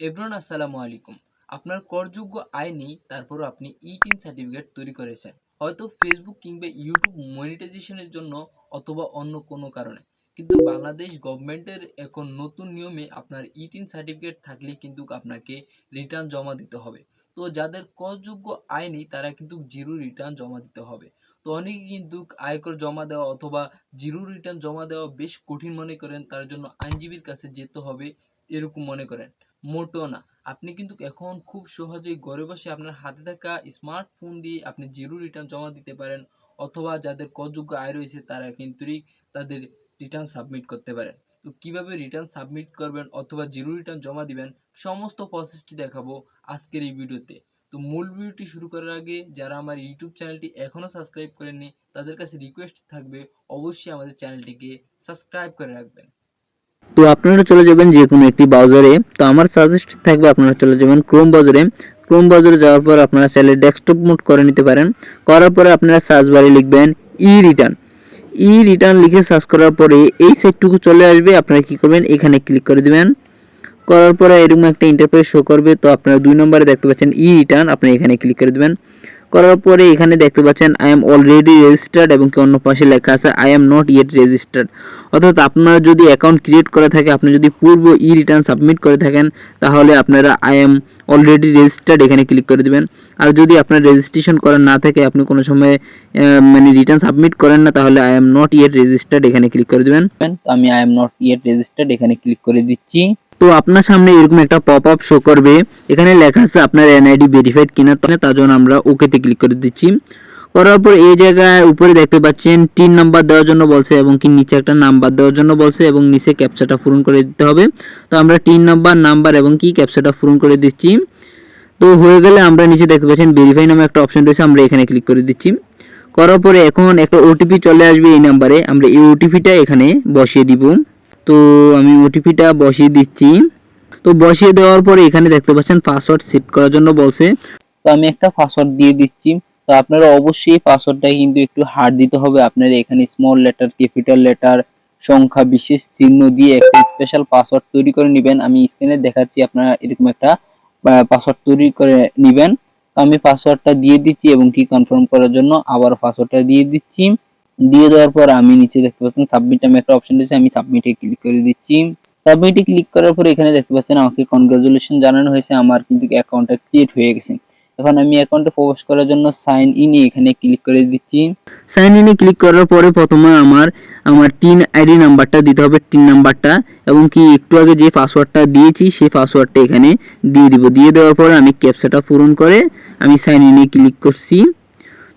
Everyone আসসালামু আলাইকুম। আপনার করযোগ্য আয় নেই, তারপরও আপনি ই টিন সার্টিফিকেট তৈরি করেছেন। হয়তো ফেসবুক কিংবা ইউটিউব মনিটাইজেশনের জন্য অথবা অন্য কোনো কারণে। কিন্তু বাংলাদেশ গভর্নমেন্টের এখন নতুন নিয়মে আপনার ই টিন সার্টিফিকেট থাকলে কিন্তু আপনাকে রিটার্ন জমা দিতে হবে। তো যাদের করযোগ্য আয় নেই, তারা কিন্তু জিরো রিটার্ন জমা দিতে হবে। তো অনেকে কিন্তু আয়কর জমা দেওয়া অথবা জিরো রিটার্ন জমা দেওয়া বেশ কঠিন মনে করেন। তার জন্য আইনজীবীর কাছে যেতে হবে, এরকম মনে করেন। মোটেও না। আপনি কিন্তু এখন খুব সহজেই ঘরে বসে আপনার হাতে থাকা স্মার্টফোন দিয়ে আপনি জিরো রিটার্ন জমা দিতে পারেন, অথবা যাদের করযোগ্য আয় রয়েছে তারা কিন্তু তাদের রিটার্ন সাবমিট করতে পারেন। তো কীভাবে রিটার্ন সাবমিট করবেন অথবা জিরো রিটার্ন জমা দিবেন, সমস্ত প্রসেসটি দেখাবো আজকের এই ভিডিওতে। তো মূল ভিডিওটি শুরু করার আগে যারা আমার ইউটিউব চ্যানেলটি এখনও সাবস্ক্রাইব করেননি, তাদের কাছে রিকোয়েস্ট থাকবে অবশ্যই আমাদের চ্যানেলটিকে সাবস্ক্রাইব করে রাখবেন। তো আপনারা চলে যাবেন যে কোনো একটি ব্রাউজারে তো আমার সাজেস্ট থাকবে আপনারা চলে যাবেন ক্রোম ব্রাউজারে ক্রোম ব্রাউজারে যাওয়ার পর আপনারা চাইলে ডেস্কটপ মোড করে নিতে পারেন। করার পরে আপনারা সার্চ বারে লিখবেন ই রিটার্ন ই রিটার্ন লিখে সার্চ করার পরে এই সাইটটুকু চলে আসবে। আপনারা কি করবেন? এখানে ক্লিক করে দিবেন। করার পরে এরকম একটা ইন্টারফেস শো করবে। তো আপনারা দুই নম্বরে দেখতে পাচ্ছেন ই রিটার্ন আপনি এখানে ক্লিক করে দিবেন। করার পরে এখানে দেখতে পাচ্ছেন আই এম অলরেডি রেজিস্টার্ড এবং কি অন্য পাশে লেখা আছে I am not yet registered অর্থাৎ আপনার যদি অ্যাকাউন্ট ক্রিয়েট করা থাকে, আপনি যদি পূর্ব ই রিটার্ন সাবমিট করে থাকেন, তাহলে আপনারা আই এম অলরেডি রেজিস্টার্ড এখানে ক্লিক করে দেবেন। আর যদি আপনার রেজিস্ট্রেশন করা না থাকে, আপনি কোনো সময় মানে রিটার্ন সাবমিট করেন না, তাহলে I am not yet registered এখানে ক্লিক করে দেবেন। আমি I am not yet registered এখানে ক্লিক করে দিচ্ছি। তো আপনার সামনে এরকম একটা পপ আপ শো করবে। এখানে লেখা আছে আপনার এনআইডি ভেরিফাইড কিনা তার জন্য আমরা ওকেতে ক্লিক করে দিচ্ছি। করার পর এই জায়গায় উপরে দেখতে পাচ্ছেন, তিন নাম্বার দেওয়ার জন্য বলছে এবং কি নিচে একটা নাম্বার দেওয়ার জন্য বলছে এবং নিচে ক্যাপচাটা পূরণ করে দিতে হবে। তো আমরা তিন নাম্বার নাম্বার এবং কি ক্যাপচাটা পূরণ করে দিচ্ছি। তো হয়ে গেলে আমরা নিচে দেখতে পাচ্ছেন ভেরিফাই নামে একটা অপশন রয়েছে, আমরা এখানে ক্লিক করে দিচ্ছি। করার পরে এখন একটা ওটিপি চলে আসবে এই নাম্বারে আমরা এই ওটিপিটা এখানে বসিয়ে দিব। তো আমি ওটিপিটা বসিয়ে দিচ্ছি। তো বসিয়ে দেওয়ার পরে এখানে দেখতে পাচ্ছেন পাসওয়ার্ড সেট করার জন্য বলছে। তো আমি একটা পাসওয়ার্ড দিয়ে দিচ্ছি। তো আপনারা অবশ্যই পাসওয়ার্ডটা কিন্তু একটু হার্ড দিতে হবে। আপনারা এখানে স্মল লেটার ক্যাপিটাল লেটার সংখ্যা, বিশেষ চিহ্ন দিয়ে একটা স্পেশাল পাসওয়ার্ড তৈরি করে নেবেন। আমি স্ক্রিনে দেখাচ্ছি আপনারা এরকম একটা পাসওয়ার্ড তৈরি করে নেবেন। তো আমি পাসওয়ার্ডটা দিয়ে দিচ্ছি এবং কি কনফার্ম করার জন্য আবার পাসওয়ার্ডটা দিয়ে দিচ্ছি। দিয়ে দেওয়ার পর আমি নিচে দেখতে পাচ্ছেন সাবমিট আমি একটা অপশন রয়েছে আমি সাবমিটে ক্লিক করে দিচ্ছি। সাবমিটে ক্লিক করার পরে এখানে দেখতে পাচ্ছেন আমাকে কনগ্রাচুলেশন জানানো হয়েছে, আমার কিন্তু অ্যাকাউন্টটা ক্রিয়েট হয়ে গেছে। এখন আমি অ্যাকাউন্টে প্রবেশ করার জন্য সাইন ইনে এখানে ক্লিক করে দিচ্ছি। সাইন ইনে ক্লিক করার পরে প্রথমে আমার আমার টিন আইডি নাম্বারটা দিতে হবে, টিন নাম্বারটা এবং কি একটু আগে যে পাসওয়ার্ডটা দিয়েছি, সেই পাসওয়ার্ডটা এখানে দিয়ে দিব। দিয়ে দেওয়ার পরে আমি ক্যাপচাটা পূরণ করে আমি সাইন ইনে ক্লিক করছি।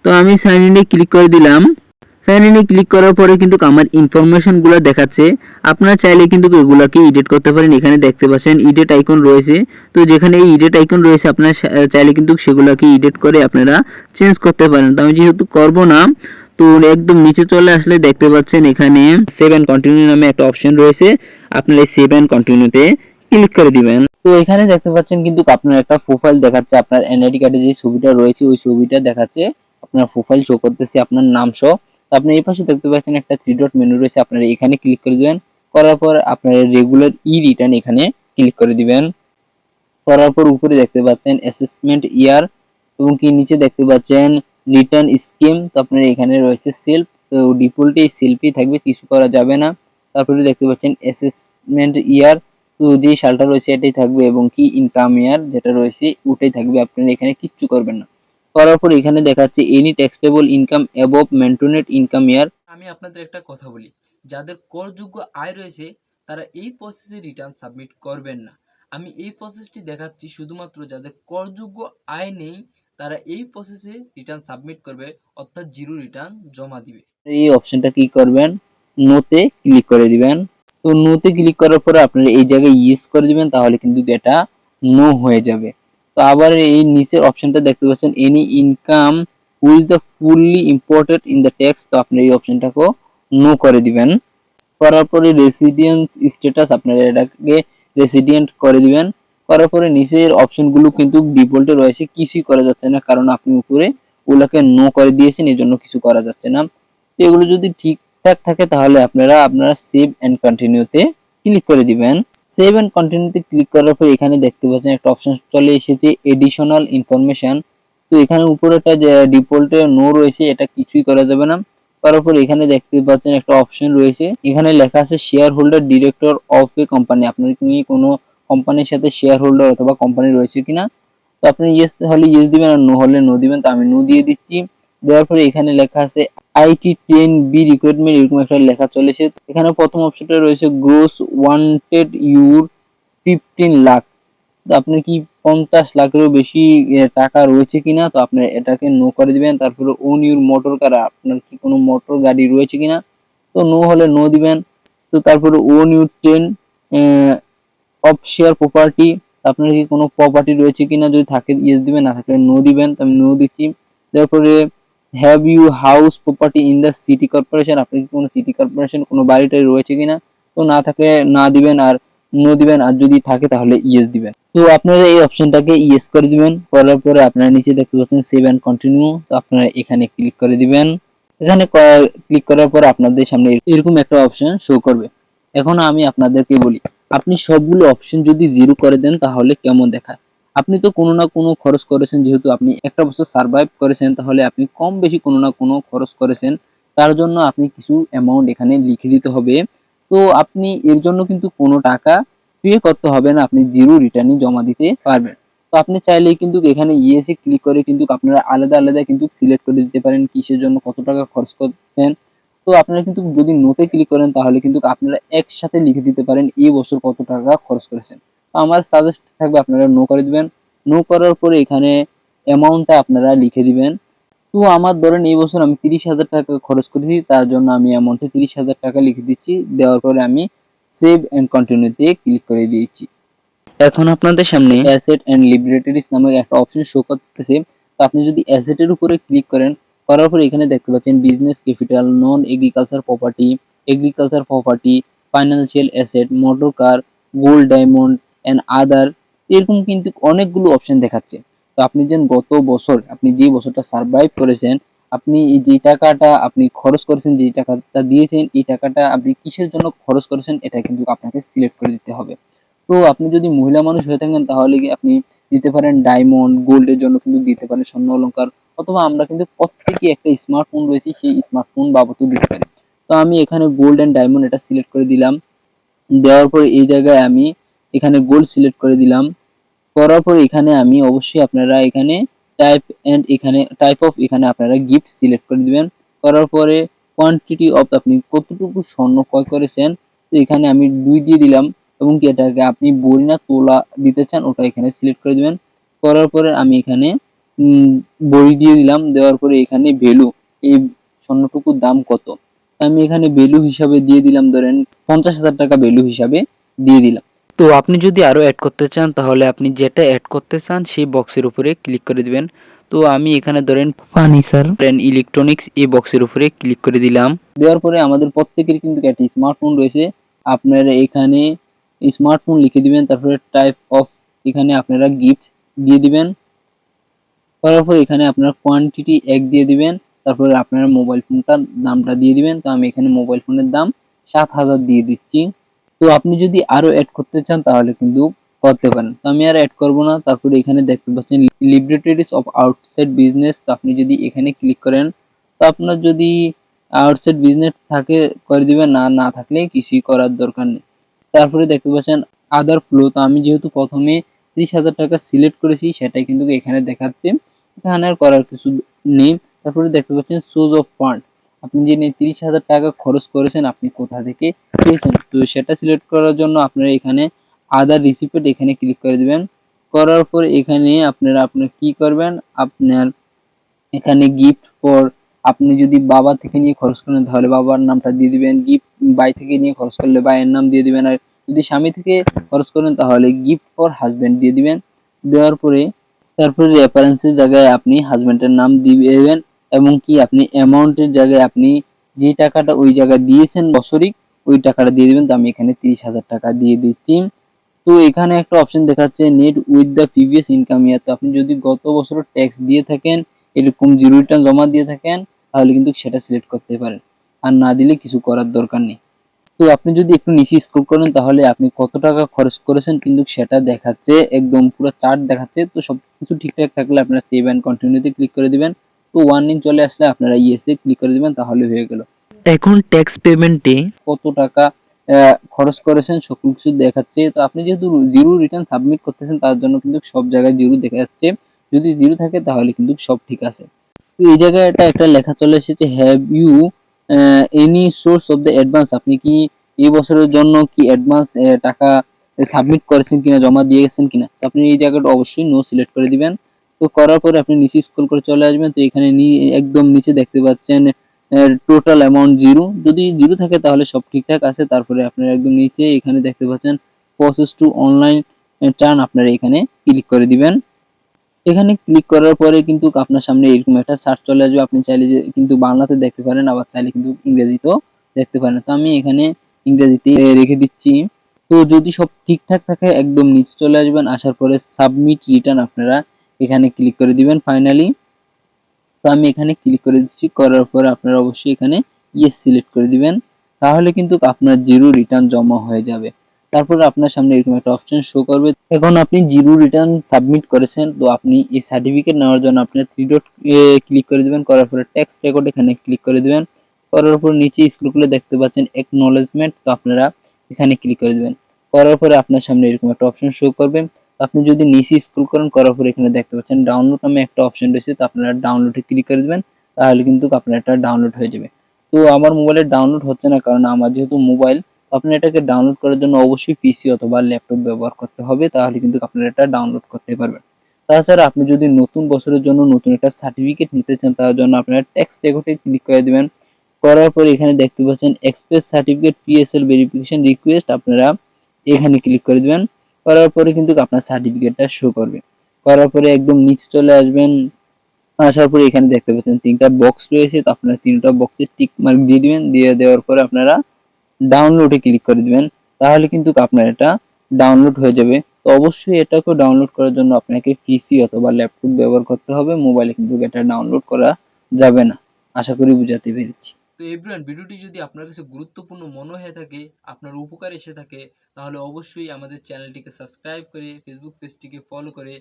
তো আমি সাইন ইনে ক্লিক করে দিলাম। ইনে ক্লিক করার পরে কিন্তু আমার ইনফরমেশনগুলো দেখাচ্ছে। আপনারা চাইলে কিন্তু এগুলাকে এডিট করতে পারেন। এখানে দেখতে পাচ্ছেন এডিট আইকন রয়েছে। তো যেখানে এই এডিট আইকন রয়েছে, আপনারা চাইলে কিন্তু সেগুলোকে এডিট করে আপনারা চেঞ্জ করতে পারেন। তো আমি যেহেতু করব না, তো একদম নিচে চলে আসলে দেখতে পাচ্ছেন এখানে সেভেন কন্টিনিউ নামে একটা অপশন রয়েছে। আপনারা এই সেভেন কন্টিনিউতে ক্লিক করে দিবেন। তো এখানে দেখতে পাচ্ছেন কিন্তু আপনার একটা প্রোফাইল দেখাচ্ছে। আপনার এনআইডি কার্ডে যে ছবিটা রয়েছে, ওই ছবিটা দেখাচ্ছে। আপনার প্রোফাইল শো করতেছে, আপনার নাম সহ। আপনি এই পাশে দেখতে পাচ্ছেন একটা থ্রি ডট মেনু রয়েছে, আপনারা এখানে ক্লিক করে দিবেন। করার পর আপনারা রেগুলার ই রিটার্ন এখানে ক্লিক করে দিবেন। করার পর উপরে দেখতে পাচ্ছেন অ্যাসেসমেন্ট ইয়ার এবং কি নিচে দেখতে পাচ্ছেন রিটার্ন স্কিম তো আপনার এখানে রয়েছে সেলফ তো ডিফল্টে সেলফই থাকবে, কিছু করা যাবে না। তারপরে দেখতে পাচ্ছেন অ্যাসেসমেন্ট ইয়ার তো যে সালটা রয়েছে এটাই থাকবে এবং কি ইনকাম ইয়ার যেটা রয়েছে, ওটাই থাকবে, আপনারা এখানে কিচ্ছু করবেন না। করার পর এখানে দেখাচ্ছে any taxable income above maintained income year আমি আপনাদের একটা কথা বলি যাদের করযোগ্য আয় রয়েছে তারা এই প্রসেসে রিটার্ন সাবমিট করবেন না। আমি এই প্রসেসটি দেখাচ্ছি শুধুমাত্র যাদের করযোগ্য আয় নেই তারা এই প্রসেসে রিটার্ন সাবমিট করবে অর্থাৎ জিরো রিটার্ন জমা দিবে। এই অপশনটা কি করবেন? নোতে ক্লিক করে দিবেন। তো নোতে ক্লিক করার পরে আপনারা এই জায়গায় ইয়েস করে দিবেন তাহলে কিন্তু এটা নো হয়ে যাবে। তো আবার এই নিচের অপশনটা দেখতে পাচ্ছেন any income with the fully imported in the tax তো আপনারা এই অপশনটাকেও নো করে দিবেন। করার পরে রেসিডেন্স স্ট্যাটাস আপনারা এটাকে রেসিডেন্ট করে দিবেন। করার পরে নিচের অপশনগুলো কিন্তু ডিফল্টে রয়েছে, কিছুই করা যাচ্ছে না, কারণ আপনি উপরে ওগুলোকে নো করে দিয়েছেন এই জন্য কিছু করা যাচ্ছে না। তো এগুলো যদি ঠিকঠাক থাকে, তাহলে আপনারা আপনারা সেভ এন্ড কন্টিনিউতে ক্লিক করে দিবেন। সেভ অ্যান্ড কন্টিনিউতে ক্লিক করার পর এখানে দেখতে পাচ্ছেন একটা অপশন চলে এসেছে এডিশনাল ইনফরমেশন তো এখানে উপরে যে ডিফল্টে নো রয়েছে, এটা কিছুই করা যাবে না। করার পর এখানে দেখতে পাচ্ছেন একটা অপশন রয়েছে। এখানে লেখা আছে shareholder director of a company আপনার কি কোনো কোম্পানির সাথে শেয়ার হোল্ডার অথবা কোম্পানি রয়েছে কিনা? তো আপনি ইয়েস হলে ইয়েস দিবেন আর নো হলে নো দিবেন। তো আমি নো দিয়ে দিচ্ছি। দেওয়ার পরে এখানে লেখা আছে আইটি টেন বি রিক্রুটমেন্ট এরকম একটা লেখা চলেছে এখানে প্রথম অপশনটা রয়েছে gross wanted your fifteen lakh তো আপনার কি পঞ্চাশ লাখেরও বেশি টাকা রয়েছে কিনা, তো আপনি এটাকে নো করে দিবেন। তারপরে ওন ইউর মোটর কার আপনার কি কোনো মোটর গাড়ি রয়েছে কিনা, তো নো হলে নো দিবেন। তো তারপরে own your ten of share property আপনার কি কোনো প্রপার্টি রয়েছে কিনা যদি থাকে ইয়েস দিবেন, না থাকলে নো দিবেন, তো আমি নো দিচ্ছি। তারপরে have you house property in the city corporation আপনি কি কোনো সিটি কর্পোরেশন কোনো বাড়িটাই রয়েছে কিনা? তো না থাকলে না দিবেন আর নো দিবেন, আর যদি থাকে তাহলে ইয়েস দিবেন। তো আপনারা এই অপশনটাকে ইয়েস করে দিবেন, করার পরে আপনারা নিচে দেখতে পাচ্ছেন সেভ অ্যান্ড কন্টিনিউ তো আপনারা এখানে ক্লিক করে দিবেন। এখানে ক্লিক করার পর আপনাদের সামনে এরকম একটা অপশন শো করবে। এখন আমি আপনাদেরকে বলি, আপনি সবগুলো অপশন যদি জিরো করে দেন তাহলে কেমন দেখায়? আপনি তো কোনো না কোনো খরচ করেছেন, যেহেতু আপনি একটা বছর সার্ভাইভ করেছেন, তাহলে আপনি কম বেশি কোনো না কোনো খরচ করেছেন। তার জন্য আপনি কিছু অ্যামাউন্ট এখানে লিখে দিতে হবে। তো আপনি এর জন্য কিন্তু কোনো টাকা পে করতে হবে না, আপনি জিরো রিটার্নই জমা দিতে পারবেন। তো আপনি চাইলেই কিন্তু এখানে ইএসএ ক্লিক করে কিন্তু আপনারা আলাদা আলাদা কিন্তু সিলেক্ট করে দিতে পারেন কিসের জন্য, কত টাকা খরচ করছেন। তো আপনারা কিন্তু যদি নোতে ক্লিক করেন, তাহলে কিন্তু আপনারা একসাথে লিখে দিতে পারেন, এই বছর কত টাকা খরচ করেছেন। আমার সাজেস্ট থাকবে আপনারা নো করে দিবেন। নো করার পরে এখানে অ্যামাউন্টটা আপনারা লিখে দিবেন। তো আমার ধরেন এই বছর আমি তিরিশ হাজার টাকা খরচ করেছি, তার জন্য আমি অ্যামাউন্টে তিরিশ হাজার টাকা লিখে দিচ্ছি। দেওয়ার পরে আমি সেভ অ্যান্ড কন্টিনিউতে ক্লিক করে দিয়েছি। এখন আপনাদের সামনে অ্যাসেট অ্যান্ড লিবারেটরিজ নামক একটা অপশন শো করতেছে। তো আপনি যদি অ্যাসেটের উপরে ক্লিক করেন, করার পরে এখানে দেখতে পাচ্ছেন business capital non agriculture property agriculture property financial asset motor car gold diamond and other এরকম কিন্তু অনেকগুলো অপশন দেখাচ্ছে। তো আপনি যেন গত বছর, আপনি যে বছরটা সার্ভাইভ করেছেন, আপনি যে টাকাটা আপনি খরচ করেছেন, যে টাকাটা দিয়েছেন, এই টাকাটা আপনি কিসের জন্য খরচ করেছেন, এটা কিন্তু আপনাকে সিলেক্ট করে দিতে হবে। তো আপনি যদি মহিলা মানুষ হয়ে থাকেন, তাহলে আপনি দিতে পারেন ডায়মন্ড গোল্ডের জন্য কিন্তু দিতে পারেন স্বর্ণ অলংকার, অথবা আমরা কিন্তু প্রত্যেকে একটা স্মার্টফোন রয়েছে, সেই স্মার্টফোন বাবদও দিতে পারি। তো আমি এখানে গোল্ড অ্যান্ড ডায়মন্ড এটা সিলেক্ট করে দিলাম। দেওয়ার পরে এই জায়গায় আমি এখানে গোল্ড সিলেক্ট করে দিলাম। করার পর এখানে আমি অবশ্যই আপনারা এখানে টাইপ অ্যান্ড এখানে টাইপ অফ এখানে আপনারা গিফট সিলেক্ট করে দিবেন। করার পরে কোয়ান্টিটি অফ আপনি কতটুকু স্বর্ণ ক্রয় করেছেন, তো এখানে আমি দুই দিয়ে দিলাম এবং কি এটাকে আপনি বড়ি না তোলা দিতে চান, ওটা এখানে সিলেক্ট করে দিবেন। করার পরে আমি এখানে বড়ি দিয়ে দিলাম। দেওয়ার পরে এখানে ভ্যালু এই স্বর্ণটুকুর দাম কত? আমি এখানে ভ্যালু হিসাবে দিয়ে দিলাম, ধরেন পঞ্চাশ হাজার টাকা ভ্যালু হিসাবে দিয়ে দিলাম। তো আপনি যদি আরও অ্যাড করতে চান তাহলে আপনি যেটা অ্যাড করতে চান সেই বক্সের উপরে ক্লিক করে দিবেন। তো আমি এখানে ধরেন ফার্নিচার অ্যান্ড ইলেকট্রনিক্স এই বক্সের উপরে ক্লিক করে দিলাম। দেওয়ার পরে আমাদের প্রত্যেকের কিন্তু একটি স্মার্টফোন রয়েছে। আপনারা এখানে স্মার্টফোন লিখে দিবেন তারপরে টাইপ অফ এখানে আপনারা গিফট দিয়ে দিবেন। করার পর এখানে আপনার কোয়ান্টিটি এক দিয়ে দিবেন তারপরে আপনার মোবাইল ফোনটার দামটা দিয়ে দিবেন। তো আমি এখানে মোবাইল ফোনের দাম সাত হাজার দিয়ে দিচ্ছি। তো আপনি যদি আরও অ্যাড করতে চান, তাহলে কিন্তু করতে পারেন। তো আমি আর অ্যাড করব না, তারপরে এখানে দেখতে পাচ্ছেন লিবারেটরিজ অফ আউটসাইড বিজনেস তো আপনি যদি এখানে ক্লিক করেন, তো আপনার যদি আউটসাইড বিজনেস থাকে, করে দিবেন, না না থাকলে কিছুই করার দরকার নেই। তারপরে দেখতে পাচ্ছেন আদার ফ্লো তো আমি যেহেতু প্রথমে ত্রিশ হাজার টাকা সিলেক্ট করেছি, সেটাই কিন্তু এখানে দেখাচ্ছে। এখানে আর করার কিছু নেই। তারপরে দেখতে পাচ্ছেন সোজ অফ ফান্ড আপনি যে তিরিশ হাজার টাকা খরচ করেছেন, আপনি কোথা থেকে পেয়েছেন? তো সেটা সিলেক্ট করার জন্য আপনারা এখানে আদার রিসিপ্ট এখানে ক্লিক করে দিবেন। করার পর এখানে আপনারা আপনার কি করবেন? আপনার এখানে গিফট ফর আপনি যদি বাবা থেকে নিয়ে খরচ করেন, তাহলে বাবার নামটা দিয়ে দিবেন। গিফট বাই থেকে নিয়ে খরচ করলে বাইয়ের নাম দিয়ে দিবেন। আর যদি স্বামী থেকে খরচ করেন, তাহলে গিফট ফর হাজবেন্ড দিয়ে দিবেন। দেওয়ার পরে, তারপরে রেফারেন্সের জায়গায় আপনি হাজবেন্ডের নাম দিবেন। এবং কি আপনি অ্যামাউন্টের জায়গায় আপনি যে টাকাটা ওই জায়গায় দিয়েছেন বছরিক ওই টাকাটা দিয়ে দেবেন। তো আমি এখানে তিরিশ হাজার টাকা দিয়ে দিচ্ছি। তো এখানে একটা অপশন দেখাচ্ছে net with the previous income year তো আপনি যদি গত বছর ট্যাক্স দিয়ে থাকেন, এরকম জিরো রিটার্ন জমা দিয়ে থাকেন, তাহলে কিন্তু সেটা সিলেক্ট করতে পারেন। আর না দিলে কিছু করার দরকার নেই। তো আপনি যদি একটু নিচে স্ক্রল করেন, তাহলে আপনি কত টাকা খরচ করেছেন কিন্তু সেটা দেখাচ্ছে, একদম পুরো চার্ট দেখাচ্ছে। তো সবকিছু ঠিকঠাক থাকলে আপনারা সেভ অ্যান্ড কন্টিনিউতে ক্লিক করে দিবেন। তো ওয়ার্নিং চলে আসলে আপনারা ইয়েসে ক্লিক করে দিবেন তাহলে হয়ে গেল। এখন ট্যাক্স পেমেন্টে কত টাকা খরচ করেছেন সকল কিছু দেখাচ্ছে। তো আপনি যেহেতু জিরো রিটার্ন সাবমিট করতেছেন তার জন্য কিন্তু সব জায়গায় জিরো দেখা যাচ্ছে। যদি জিরো থাকে তাহলে কিন্তু সব ঠিক আছে। তো এই জায়গায় এটা একটা লেখা চলে এসেছে have you any source of the advance আপনি কি এই বছরের জন্য কি অ্যাডভান্স টাকা সাবমিট করেছেন কিনা জমা দিয়ে গেছেন কিনা? তো আপনি এই জায়গাটা অবশ্যই নো সিলেক্ট করে দিবেন। তো করার পরে আপনি নিচে স্ক্রল করে চলে আসবেন, তো এখানে একদম নিচে দেখতে পাচ্ছেন টোটাল অ্যামাউন্ট জিরো যদি জিরো থাকে তাহলে সব ঠিকঠাক আছে, তারপরে আপনার একদম নিচে এখানে দেখতে পাচ্ছেন প্রসেস টু অনলাইন টার্ন আপনারা এখানে ক্লিক করে দিবেন। এখানে ক্লিক করার পরে কিন্তু আপনার সামনে এরকম একটা সার্চ চলে আসবে। আপনি চাইলে যে কিন্তু বাংলাতে দেখতে পারেন, আবার চাইলে কিন্তু ইংরেজিতেও দেখতে পারেন। তো আমি এখানে ইংরেজিতে রেখে দিচ্ছি। তো যদি সব ঠিকঠাক থাকে, একদম নিচে চলে আসবেন। আসার পরে সাবমিট রিটার্ন আপনারা এখানে ক্লিক করে দিবেন ফাইনালি তো আমি এখানে ক্লিক করে দিচ্ছি, করার পর আপনারা অবশ্যই এখানে ইয়েস সিলেক্ট করে দিবেন। তাহলে কিন্তু আপনার জিরো রিটার্ন জমা হয়ে যাবে। তারপর আপনার সামনে এরকম একটা অপশন শো করবে। এখন আপনি জিরো রিটার্ন সাবমিট করেছেন, তো আপনি এই সার্টিফিকেট নেওয়ার জন্য আপনি থ্রি ডট ক্লিক করে দিবেন। করার পরে ট্যাক্স রেকর্ড এখানে ক্লিক করে দিবেন। করার পর নিচে স্ক্রল করে দেখতে পাচ্ছেন একনলেজমেন্ট তো আপনারা এখানে ক্লিক করে দিবেন। করার পরে আপনার সামনে এরকম একটা অপশন শো করবে। আপনি যদি নিচে স্ক্রল করেন, করার পরে এখানে দেখতে পাচ্ছেন ডাউনলোড নামে একটা অপশন রয়েছে, তো আপনারা ডাউনলোডে ক্লিক করে দিবেন, তাহলে কিন্তু আপনার এটা ডাউনলোড হয়ে যাবে। তো আমার মোবাইলে ডাউনলোড হচ্ছে না, কারণ আমার যেহেতু মোবাইল আপনি এটাকে ডাউনলোড করার জন্য অবশ্যই পিসি অথবা ল্যাপটপ ব্যবহার করতে হবে, তাহলে কিন্তু আপনারা এটা ডাউনলোড করতে পারবেন। তাছাড়া আপনি যদি নতুন বছরের জন্য নতুন একটা সার্টিফিকেট নিতে চান, তার জন্য আপনারা ট্যাক্স রেকর্ডে ক্লিক করে দিবেন। করার পরে এখানে দেখতে পাচ্ছেন express certificate PSL verification request আপনারা এখানে ক্লিক করে দিবেন। করার পরে কিন্তু আপনার সার্টিফিকেটটা শো করবে। করার পরে একদম নিচে চলে আসবেন, আসার পরে এখানে দেখতে পাচ্ছেন তিনটা বক্স রয়েছে, তো আপনারা তিনটা বক্সে টিক মার্ক দিয়ে দিবেন, দিয়ে দেওয়ার পরে আপনারা ডাউনলোডে ক্লিক করে দিবেন, তাহলে কিন্তু আপনার এটা ডাউনলোড হয়ে যাবে। তো অবশ্যই এটাকে ডাউনলোড করার জন্য আপনাকে পিসি অথবা ল্যাপটপ ব্যবহার করতে হবে মোবাইলে কিন্তু এটা ডাউনলোড করা যাবে না। আশা করি বুঝাতে পেরেছি। তো এভরিওয়ান, ভিডিওটি যদি আপনার কাছে গুরুত্বপূর্ণ মনে হয়ে থাকে, আপনার উপকার এসে থাকে, তাহলে অবশ্যই আমাদের চ্যানেলটিকে সাবস্ক্রাইব করে ফেসবুক পেজটিকে ফলো করে,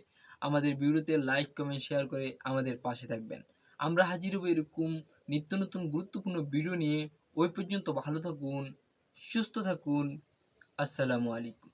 আমাদের ভিডিওতে লাইক কমেন্ট শেয়ার করে আমাদের পাশে থাকবেন। আমরা হাজির হব এরকম নিত্য নতুন গুরুত্বপূর্ণ ভিডিও নিয়ে। ওই পর্যন্ত ভালো থাকুন, সুস্থ থাকুন। আসসালামু আলাইকুম।